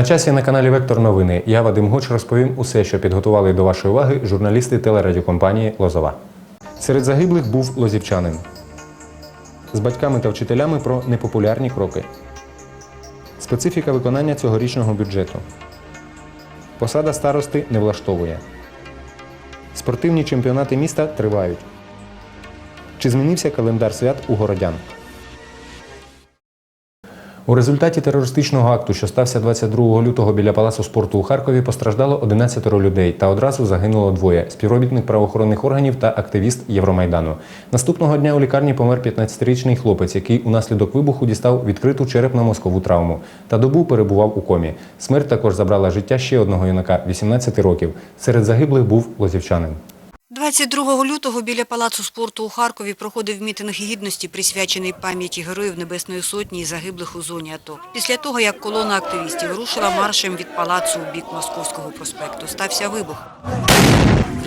На часі на каналі Вектор Новини. Я Вадим Гоч розповім усе, що підготували до вашої уваги журналісти телерадіокомпанії Лозова. Серед загиблих був лозівчанин. З батьками та вчителями про непопулярні кроки. Специфіка виконання цьогорічного бюджету. Посада старости не влаштовує. Спортивні чемпіонати міста тривають. Чи змінився календар свят у городян? У результаті терористичного акту, що стався 22 лютого біля Палацу спорту у Харкові, постраждало 11 людей та одразу загинуло двоє співробітник правоохоронних органів та активіст Євромайдану. Наступного дня у лікарні помер 15-річний хлопець, який унаслідок вибуху дістав відкриту черепно-мозкову травму та добу перебував у комі. Смерть також забрала життя ще одного юнака 18 років. Серед загиблих був лозівчанин. 22 лютого біля Палацу спорту у Харкові проходив мітинг гідності, присвячений пам'яті героїв Небесної Сотні і загиблих у зоні АТО. Після того, як колона активістів рушила маршем від палацу у бік Московського проспекту, стався вибух,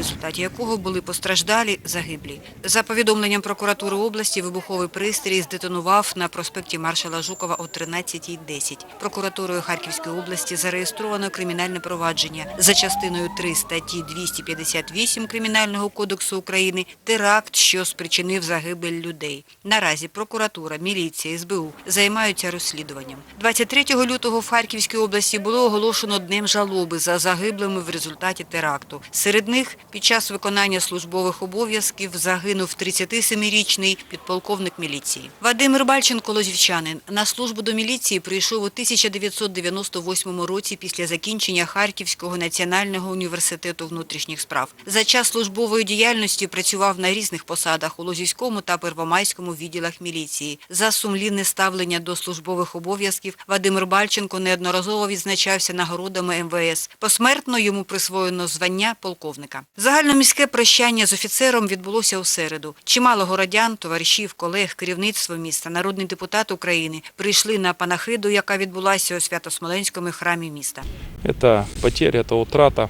результаті якого були постраждалі загиблі. За повідомленням прокуратури області, вибуховий пристрій здетонував на проспекті маршала Жукова о 13.10. Прокуратурою Харківської області зареєстровано кримінальне провадження за частиною 3 статті 258 Кримінального кодексу України теракт, що спричинив загибель людей. Наразі прокуратура, міліція, СБУ займаються розслідуванням. 23 лютого в Харківській області було оголошено днем жалоби за загиблими в результаті теракту. Серед них під час виконання службових обов'язків загинув 37-річний підполковник міліції. Вадим Рибальченко, лозівчанин, на службу до міліції прийшов у 1998 році після закінчення Харківського національного університету внутрішніх справ. За час службової діяльності працював на різних посадах у Лозівському та Первомайському відділах міліції. За сумлінне ставлення до службових обов'язків Вадим Рибальченко неодноразово відзначався нагородами МВС. Посмертно йому присвоєно звання полковника. Загальноміське прощання з офіцером відбулося у середу. Чимало городян, товаришів, колег, керівництво міста, народний депутат України прийшли на панахиду, яка відбулася у Свято-Смоленському храмі міста. Это потеря, это утрата,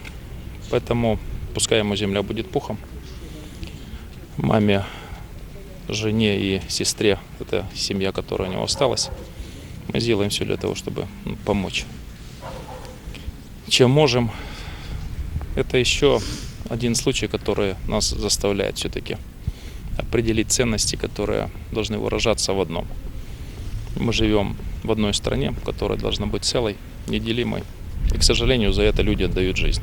поэтому пускай ему земля будет пухом. Маме, жене и сестре, это семья, которая у него осталась, мы сделаем все для того, чтобы ну, помочь. Чем можем, это еще один случай, который нас заставляет все-таки определить ценности, которые должны выражаться в одном. Мы живем в одной стране, которая должна быть целой, неделимой. И, к сожалению, за это люди отдают жизнь.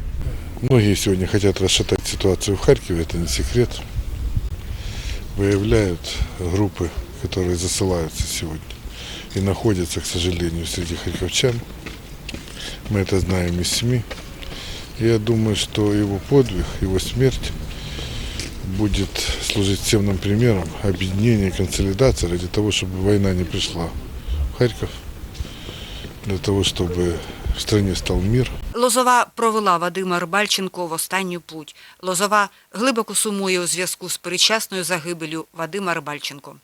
Многие сегодня хотят расшатать ситуацию в Харькове, это не секрет. Выявляют группы, которые засылаются сегодня и находятся, к сожалению, среди харьковчан. Мы это знаем из СМИ. Я думаю, что его подвиг, его смерть будет служить ценным примером объединения и консолидации ради того, чтобы война не пришла в Харьков, для того, чтобы в стране стал мир, Лозова провела Вадима Рибальченко в останню путь. Лозова глибоко сумує у зв'язку з передчасною загибелю Вадима Рибальченко.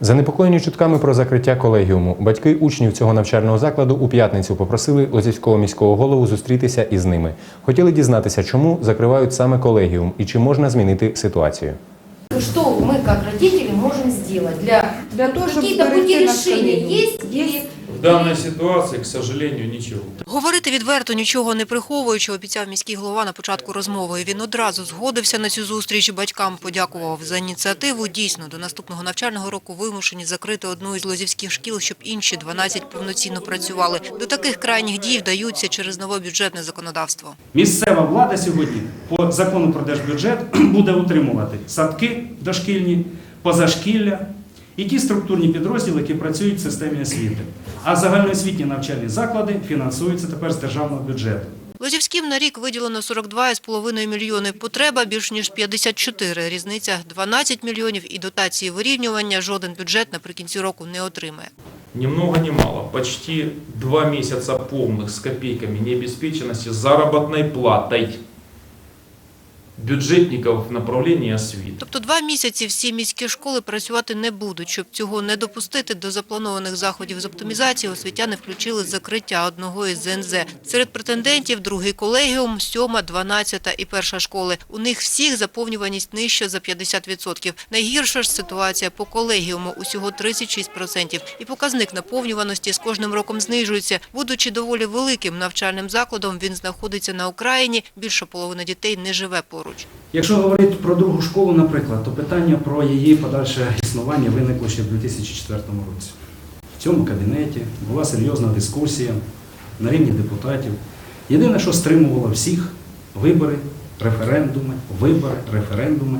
Занепокоєні чутками про закриття колегіуму, батьки учнів цього навчального закладу у п'ятницю попросили Лозівського міського голову зустрітися із ними. Хотіли дізнатися, чому закривають саме колегіум і чи можна змінити ситуацію. Що ми, як родители, можемо зробити для, Для того, щоб какие-то пути решения есть? В данной ситуации, к сожалению, ничего. Говорити відверто, нічого не приховуючи, обіцяв міський голова на початку розмови. Він одразу згодився на цю зустріч. Батькам подякував за ініціативу. Дійсно, до наступного навчального року вимушені закрити одну із лозівських шкіл, щоб інші 12 повноцінно працювали. До таких крайніх дій вдаються через нове бюджетне законодавство. Місцева влада сьогодні по закону про держбюджет буде утримувати садки дошкільні, позашкілля і ті структурні підрозділи, які працюють в системі освіти. А загальноосвітні навчальні заклади фінансуються тепер з державного бюджету. Лозівським на рік виділено 42,5 мільйони. Потреба більш ніж 54. Різниця 12 мільйонів і дотації вирівнювання жоден бюджет наприкінці року не отримає. Ни много ни мало. Почти два месяца полных с копейками необеспеченности заработной платой. Бюджетников в направлении освиты. Тобто два місяці всі міські школи працювати не будуть. Щоб цього не допустити, до запланованих заходів з оптимізації освітяни включили закриття одного із ЗНЗ. Серед претендентів другий колегіум, сьома, дванадцята і перша школи. У них всіх заповнюваність нижча за 50%. Найгірша ж ситуація по колегіуму – усього 36%. І показник наповнюваності з кожним роком знижується. Будучи доволі великим навчальним закладом, він знаходиться на Україні. Більша половина дітей не живе поруч. Якщо говорити про другу школу, наприклад, то питання про її подальше існування виникло ще в 2004 році. В цьому кабінеті була серйозна дискусія на рівні депутатів. Єдине, що стримувало всіх вибори, референдуми, вибори, референдуми.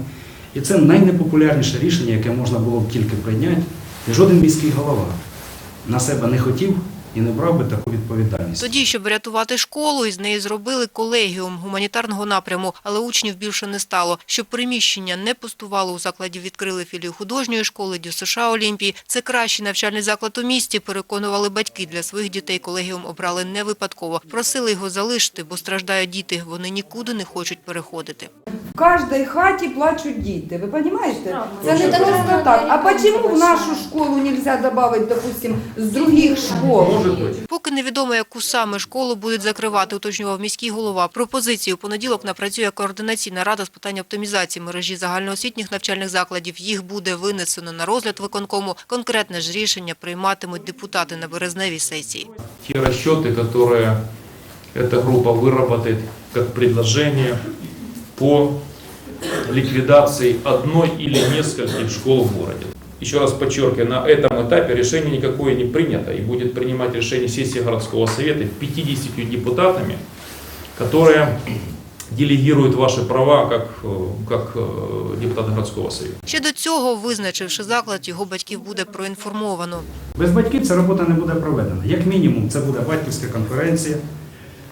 І це найнепопулярніше рішення, яке можна було б тільки прийняти. І жоден міський голова на себе не хотів і не брав би таку відповідальність. Тоді, щоб врятувати школу, із неї зробили колегіум гуманітарного напряму, але учнів більше не стало. Щоб приміщення не пустувало у закладі, відкрили філію художньої школи Дю США Олімпії. Це кращий навчальний заклад у місті, переконували батьки. Для своїх дітей колегіум обрали не випадково. Просили його залишити, бо страждають діти. Вони нікуди не хочуть переходити. В кожній хаті плачуть діти, ви розумієте? Це не просто так. А почему в нашу школу нельзя добавить, допустим, з других школ? Может быть. Поки невідомо, яку саме школу будуть закривати, уточнював міський голова. Пропозиції у понеділок напрацює координаційна рада з питань оптимізації мережі загальноосвітніх навчальних закладів. Їх буде винесено на розгляд виконкому. Конкретне ж рішення прийматимуть депутати на березневій сесії. Те расчеты, которые эта группа выработает как предложение по ликвидации одной или нескольких школ в городе. Еще раз подчеркиваю, на этом этапе решение никакое не принято и будет принимать решение сессия городского совета 50 депутатами, которые делегируют ваши права как, э, как э, депутат городского совета. Ще до цього, визначивши заклад, його батьків буде проінформовано. Без батьків ця робота не буде проведена. Як мінімум, це буде батьківська конференція,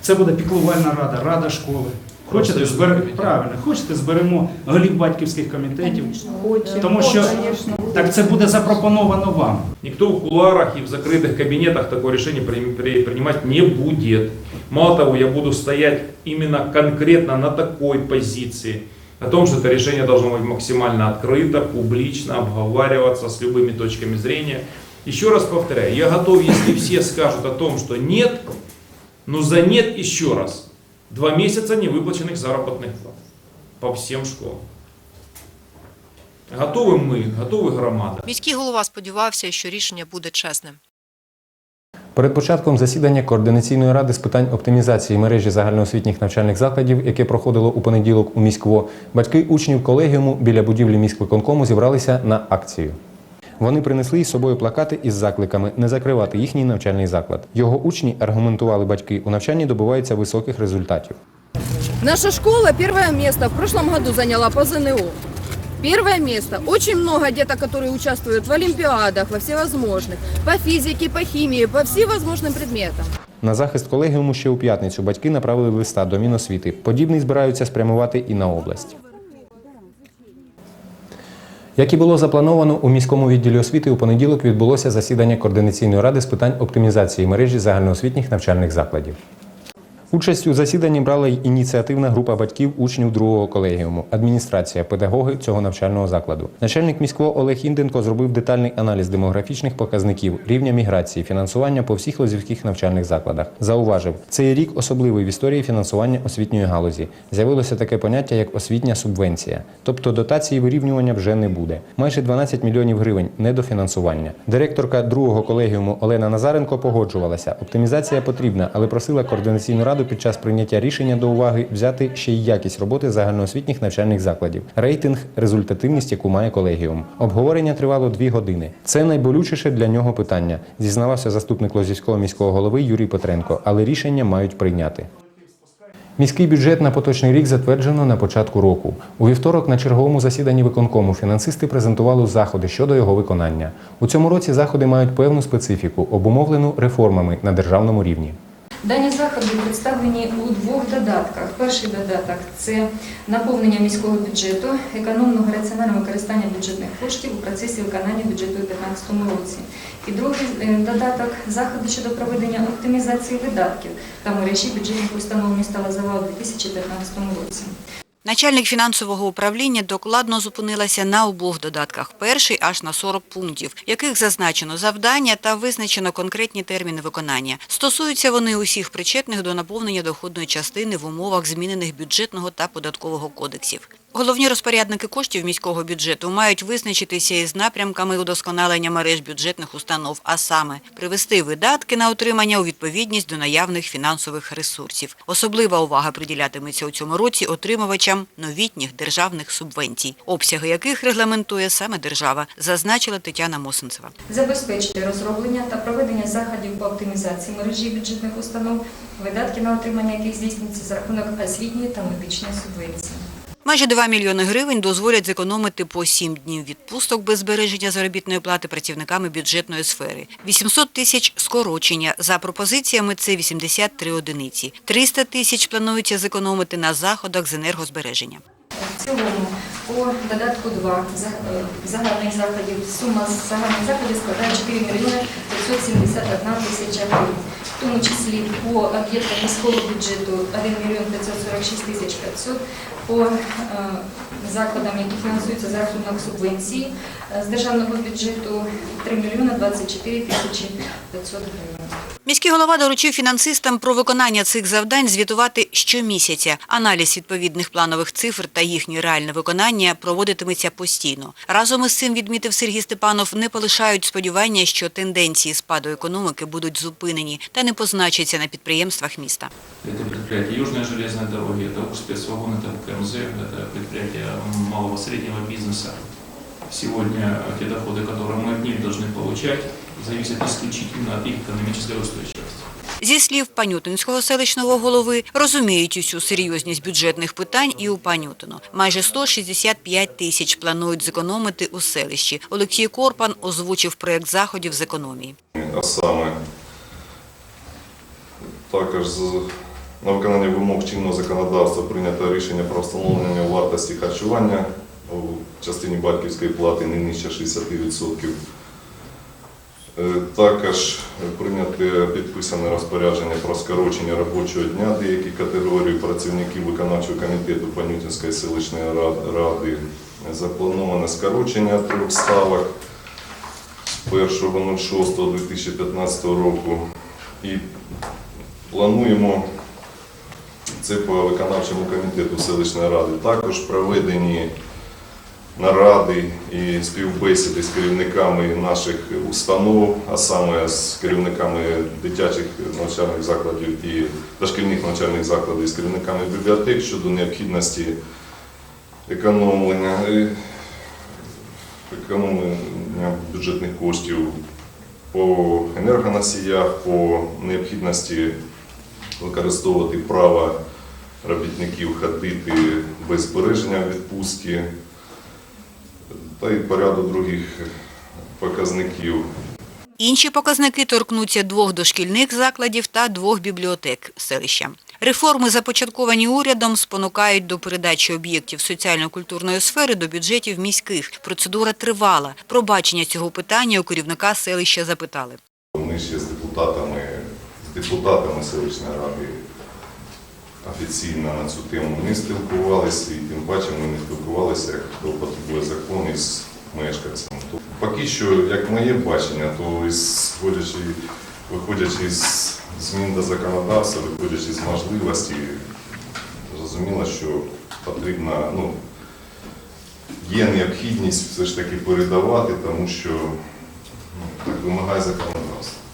це буде піклувальна рада, рада школи. Хочете, Профсоюзний збер... комітет. Правильно, хочете, зберемо голів батьківських комітетів. Хочемо, Тому що конечно. так це буде запропоновано вам. Никто в кулуарах и в закрытых кабинетах такое решение при- при- принимать не будет. Мало того, я буду стоять именно конкретно на такой позиции, о том, что это решение должно быть максимально открыто, публично, обговариваться с любыми точками зрения. Еще раз повторяю, я готов, если все скажут о том, что нет, но за нет еще раз. Два месяца невыплаченных заработных плат по всем школам. Готовы мы, готовы громада. Міський голова сподівався, що рішення буде чесним. Перед початком засідання координаційної ради з питань оптимізації мережі загальноосвітніх навчальних закладів, яке проходило у понеділок у міськво, батьки учнів колегіуму біля будівлі міськвиконкому зібралися на акцію. Вони принесли із собою плакати із закликами не закривати їхній навчальний заклад. Його учні аргументували батьки у навчанні добиваються високих результатів. Наша школа первое место в прошлом году заняла по ЗНО. Первое место. Очень много деток, которые участвуют в олимпиадах, во всевозможных. По физике, по химии, по всевозможным предметам. На захист колегіуму ще у п'ятницю батьки направили листа до Міносвіти. Подібний збираються спрямувати і на область. Як і було заплановано, у міському відділі освіти у понеділок відбулося засідання координаційної ради з питань оптимізації мережі загальноосвітніх навчальних закладів. Участь у засіданні брала й ініціативна група батьків учнів другого колегіуму, адміністрація, педагоги цього навчального закладу. Начальник міського Олег Інденко зробив детальний аналіз демографічних показників, рівня міграції, фінансування по всіх лозівських навчальних закладах. Зауважив, цей рік особливий в історії фінансування освітньої галузі. З'явилося таке поняття як освітня субвенція, тобто дотації вирівнювання вже не буде. Майже 12 мільйонів гривень недофінансування. Директорка другого колегіуму Олена Назаренко погоджувалася. Оптимізація потрібна, але просила координаційну раду під час прийняття рішення до уваги взяти ще й якість роботи загальноосвітніх навчальних закладів, рейтинг, результативність, яку має колегіум. Обговорення тривало дві години. Це найболючіше для нього питання, зізнавався заступник Лозівського міського голови Юрій Петренко, але рішення мають прийняти. Міський бюджет на поточний рік затверджено на початку року. У вівторок на черговому засіданні виконкому фінансисти презентували заходи щодо його виконання. У цьому році заходи мають певну специфіку, обумовлену реформами на державному рівні. Дані заходи представлені у двох додатках. Перший додаток це наповнення міського бюджету, економного раціонального використання бюджетних коштів у процесі виконання бюджету у 2015 році. І другий е, додаток заходи щодо проведення оптимізації видатків та мережі бюджетних установ міста Лазова у 2015 році. Начальник фінансового управління докладно зупинилася на обох додатках. Перший аж на 40 пунктів, яких зазначено завдання та визначено конкретні терміни виконання. Стосуються вони усіх причетних до наповнення доходної частини в умовах змінених бюджетного та податкового кодексів. Головні розпорядники коштів міського бюджету мають визначитися із напрямками удосконалення мереж бюджетних установ, а саме привести видатки на утримання у відповідність до наявних фінансових ресурсів. Особлива увага приділятиметься у цьому році отримувачам новітніх державних субвенцій, обсяги яких регламентує саме держава, зазначила Тетяна Мосенцева. Забезпечити розроблення та проведення заходів по оптимізації мережі бюджетних установ, видатки на отримання яких здійснюються за рахунок освітньої та медичної субвенції. Майже 2 мільйони гривень дозволять зекономити по 7 днів відпусток без збереження заробітної плати працівниками бюджетної сфери. 800 тисяч скорочення. За пропозиціями це 83 одиниці. 300 тисяч планується зекономити на заходах з енергозбереження. В цілому по додатку 2 е, загальних заходів сума загальних заходів складає 4 мільйони 571 тисяча гривень. В тому числі по об'єктам міського бюджету 1 мільйон 546 тисяч 500, по е, закладам, які фінансуються за рахунок субвенції е, з державного бюджету 3 мільйони 24 тисячі 500 гривень. Міський голова доручив фінансистам про виконання цих завдань звітувати щомісяця. Аналіз відповідних планових цифр та їхнє реальне виконання проводитиметься постійно. Разом із цим, відмітив Сергій Степанов, не полишають сподівання, що тенденції спаду економіки будуть зупинені та не позначаться на підприємствах міста. Это предприятие Южной железной дороги, это Укрспецвагон, это УКМЗ, это предприятия малого среднего бизнеса. Сегодня те доходы, которые мы от них должны получать, зависят исключительно от их экономической устойчивости. Зі слів Панютинського селищного голови, розуміють усю серйозність бюджетних питань і у Панютину. Майже 165 тисяч планують зекономити у селищі. Олексій Корпан озвучив проект заходів з економії. а саме також з на виконання вимог чинного законодавства прийнято рішення про встановлення вартості харчування у частині батьківської плати не нижче 60%. Е, Також прийняте підписане розпорядження про скорочення робочого дня деяких категорій працівників виконавчого комітету Панютинської селищної ради. Заплановане скорочення трьох ставок з 1.06.2015 року. І плануємо це по виконавчому комітету селищної ради. Також проведені наради і співбесіди з керівниками наших установ, а саме з керівниками дитячих навчальних закладів і дошкільних навчальних закладів, з керівниками бібліотек щодо необхідності економлення, е, економлення бюджетних коштів по енергоносіях, по необхідності використовувати право робітників ходити без збереження відпустки та й по ряду других показників. Інші показники торкнуться двох дошкільних закладів та двох бібліотек селища. Реформи, започатковані урядом, спонукають до передачі об'єктів соціально-культурної сфери до бюджетів міських. Процедура тривала. Про бачення цього питання у керівника селища запитали. Ми ще з депутатами, з депутатами селищної ради офіційно на цю тему не спілкувалися, і тим паче ми не спілкувалися, як хто потребує закон із мешканцями. То Поки що, як моє бачення, то із, виходячи, виходячи з змін до законодавства, виходячи з можливості, зрозуміло, що потрібно, ну, є необхідність все ж таки передавати, тому що ну, так вимагає законодавство.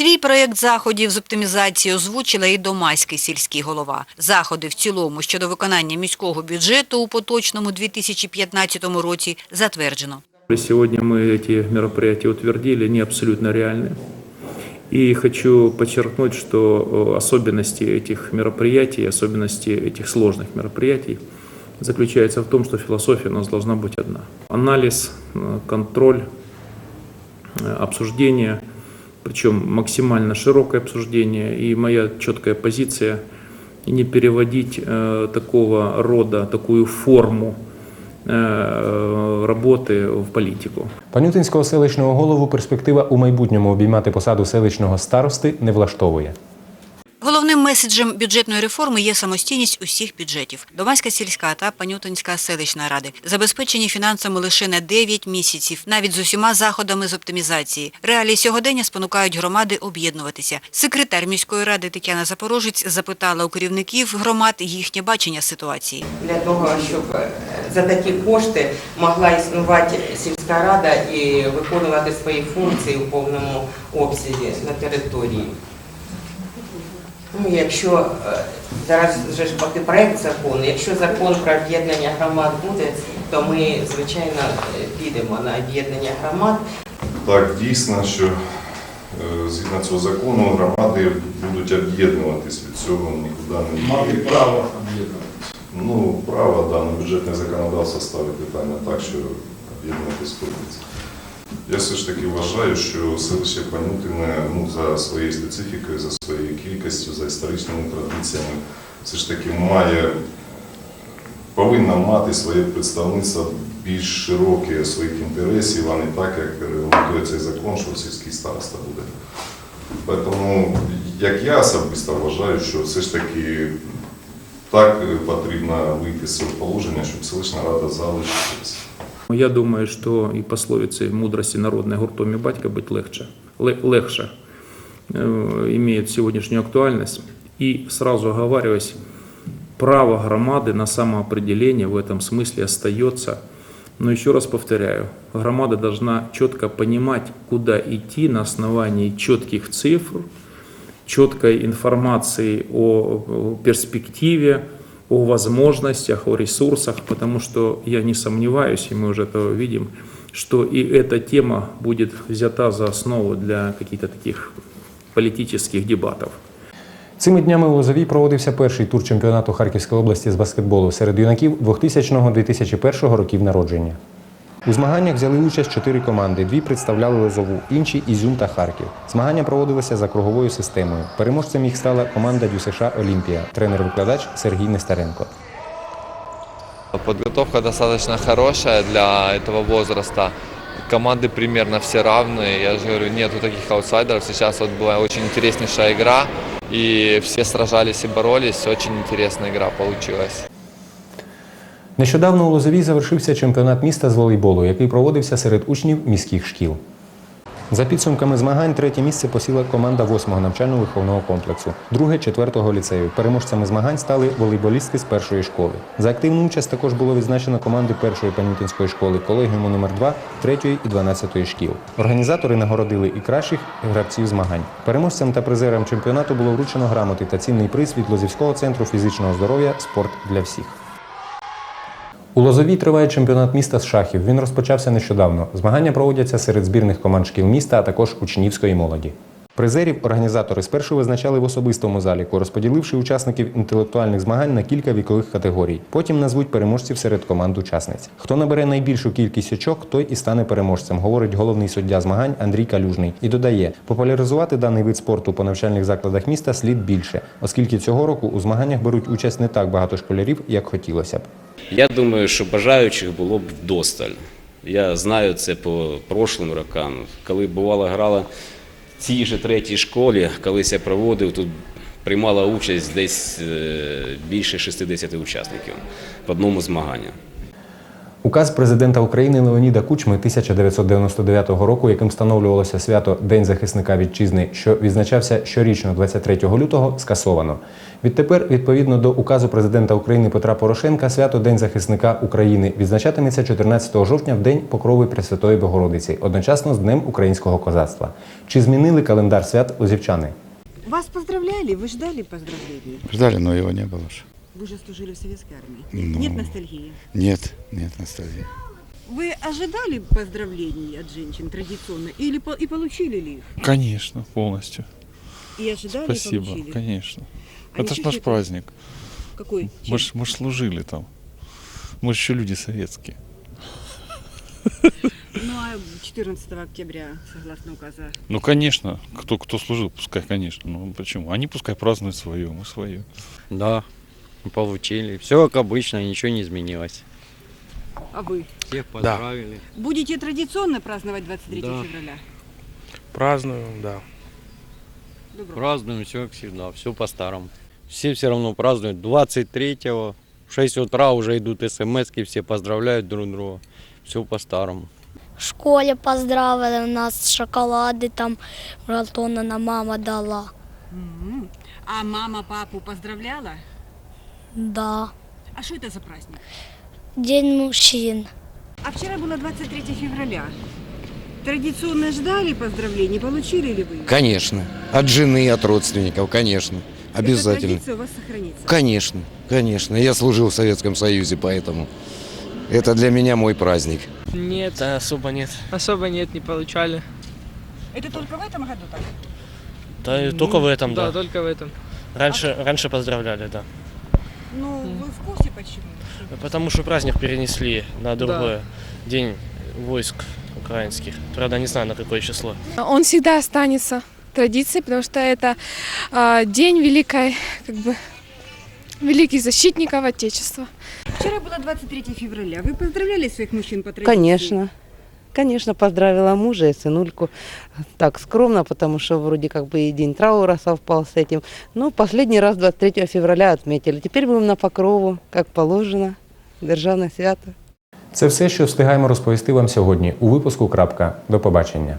Свій проєкт заходів з оптимізації озвучила і Домайський сільський голова. Заходи в цілому щодо виконання міського бюджету у поточному 2015 році затверджено. Сегодня мы эти мероприятия утвердили, они абсолютно реальны. И хочу подчеркнуть, что э, особенности этих мероприятий, особенности этих сложных мероприятий заключается в том, что философия у нас должна быть одна. Анализ, э, контроль, э, обсуждение, причем максимально широкое обсуждение. И моя четкая позиция не переводить э, такого рода, такую форму э, работы в политику. Панютинського селищного голову перспектива у майбутньому обіймати посаду селищного старости не влаштовує. Головним меседжем бюджетної реформи є самостійність усіх бюджетів. Доманська сільська та Панютинська селищна ради забезпечені фінансами лише на 9 місяців, навіть з усіма заходами з оптимізації. Реалії сьогодення спонукають громади об'єднуватися. Секретар міської ради Тетяна Запорожець запитала у керівників громад їхнє бачення ситуації. для того, щоб е, за такі кошти могла існувати сільська рада і виконувати свої функції у повному обсязі на території. Ну, якщо е, зараз вже ж поки проект закону, якщо закон про об'єднання громад буде, то ми, звичайно, підемо на об'єднання громад. Так, дійсно, що е, згідно цього закону громади будуть об'єднуватись від цього нікуди не Мати право об'єднуватися. Ну, право, да, на бюджетне законодавство ставить питання так, що об'єднуватись прийдеться. Я все ж таки вважаю, що селище Панютине ну, за своєю специфікою, за своєю кількістю, за історичними традиціями, все ж таки має, повинна мати своє представництво більш широке своїх інтересів, а не так, як регламентує цей закон, що сільський староста буде. Тому, як я особисто вважаю, що все ж таки так потрібно вийти з цього положення, щоб селищна рада залишилася. Я думаю, що і пословиці мудрості народної гуртом і батька бути легше, ле- легше э, имеет сегодняшнюю актуальность. И сразу оговариваясь, право громады на самоопределение в этом смысле остается. Но еще раз повторяю, громада должна четко понимать, куда идти на основании четких цифр, четкой информации о о перспективе, о возможностях, о ресурсах, потому что я не сомневаюсь, и мы уже это видим, что и эта тема будет взята за основу для каких-то таких политических дебатов. Цими днями у Лозовій проводився перший тур чемпіонату Харківської області з баскетболу серед юнаків 2000-2001 років народження. У змаганнях взяли участь чотири команди. Дві представляли Лозову, інші Ізюм та Харків. Змагання проводилися за круговою системою. Переможцем їх стала команда ДЮСШ Олімпія, тренер-викладач Сергій Нестеренко. Подготовка достаточно хорошая для этого возраста. Команды примерно все равные. Я же говорю, нету таких аутсайдеров. Сейчас вот была очень интереснейшая игра. И все сражались и боролись. Очень интересная игра получилась. Нещодавно у Лозовій завершився чемпіонат міста з волейболу, який проводився серед учнів міських шкіл. За підсумками змагань, третє місце посіла команда 8-го навчально-виховного комплексу, друге 4-го ліцею. Переможцями змагань стали волейболістки з першої школи. За активну участь також було відзначено команди першої панютинської школи, колегіуму номер 2 3 і 12 шкіл. Організатори нагородили і кращих гравців змагань. Переможцям та призерам чемпіонату було вручено грамоти та цінний приз від Лозівського центру фізичного здоров'я Спорт для всіх. У Лозовій триває чемпіонат міста з шахів. Він розпочався нещодавно. Змагання проводяться серед збірних команд шкіл міста, а також учнівської молоді. Призерів організатори спершу визначали в особистому заліку, розподіливши учасників інтелектуальних змагань на кілька вікових категорій. Потім назвуть переможців серед команд учасниць. Хто набере найбільшу кількість очок, той і стане переможцем, говорить головний суддя змагань Андрій Калюжний. І додає, популяризувати даний вид спорту по навчальних закладах міста слід більше, оскільки цього року у змаганнях беруть участь не так багато школярів, як хотілося б. Я думаю, що бажаючих було б вдосталь. Я знаю це по прошлим рокам. Коли бувало грала цій же третій школі, колись я проводив, тут приймала участь десь е, більше 60 учасників в одному змаганні. Указ президента України Леоніда Кучми 1999 року, яким встановлювалося свято День захисника вітчизни, що відзначався щорічно 23 лютого, скасовано. Відтепер, відповідно до указу президента України Петра Порошенка, свято День захисника України відзначатиметься 14 жовтня в День Покрови Пресвятої Богородиці, одночасно з Днем українського козацтва. Чи змінили календар свят лозівчани? Вас поздравляли, вы ждали поздравлений. Ждали, но его не было же. Вы же служили в советской армии. Ну. Нет ностальгии. Нет, нет ностальгии. Вы ожидали поздравлений от женщин традиционно или по- и получили ли их? Конечно, полностью. И ожидали, и Спасибо, получили. конечно. А это ж наш что-то? праздник. Какой? Мы ж, мы ж служили там. Мы же еще люди советские. Ну а 14 октября, согласно указа. Ну, конечно, кто, кто служил, пускай, конечно. Ну, почему? Они пускай празднуют свое, мы свое. Да, получили. Все как обычно, ничего не изменилось. А вы? Всех поздравили. Будете традиционно праздновать 23 Да. февраля? Празднуем, да. Добро. Празднуем все как всегда, все по-старому. Все все равно празднуют. 23-го в 6 утра уже идут смс все поздравляют друг друга. Все по-старому. В школі поздравили нас шоколади там Антонина мама дала. М. А мама папу поздравляла? Да. А что это за праздник? День мужчин. А вчера было 23 февраля. Традиционно ждали поздравлений, получили ли вы? их? Конечно. От жены, от родственников, конечно. Эта Обязательно. традиция у вас сохранится? Конечно, конечно. Я служил в Советском Союзе, поэтому это для меня мой праздник. Нет, особо нет. Особо нет, не получали. Это только в этом году так? Да, и только в этом, да. Да, только в этом. Раньше, раньше поздравляли, да. Ну, вы в курсе почему? Потому что праздник перенесли на другой день войск украинских. Правда, не знаю, на какое число. Он всегда останется традицией, потому что это а, день великой, как бы, великих защитников Отечества. Вчера было 23 февраля. Вы поздравляли своих мужчин по традиции? Конечно. Конечно, поздравила мужа и сынульку. Так скромно, потому что вроде как бы и день траура совпал с этим. Ну, последний раз 23 февраля отметили. Теперь будем на покрову, как положено. Державне свято. Це все, що встигаємо розповісти вам сьогодні у випуску. Крапка. До побачення.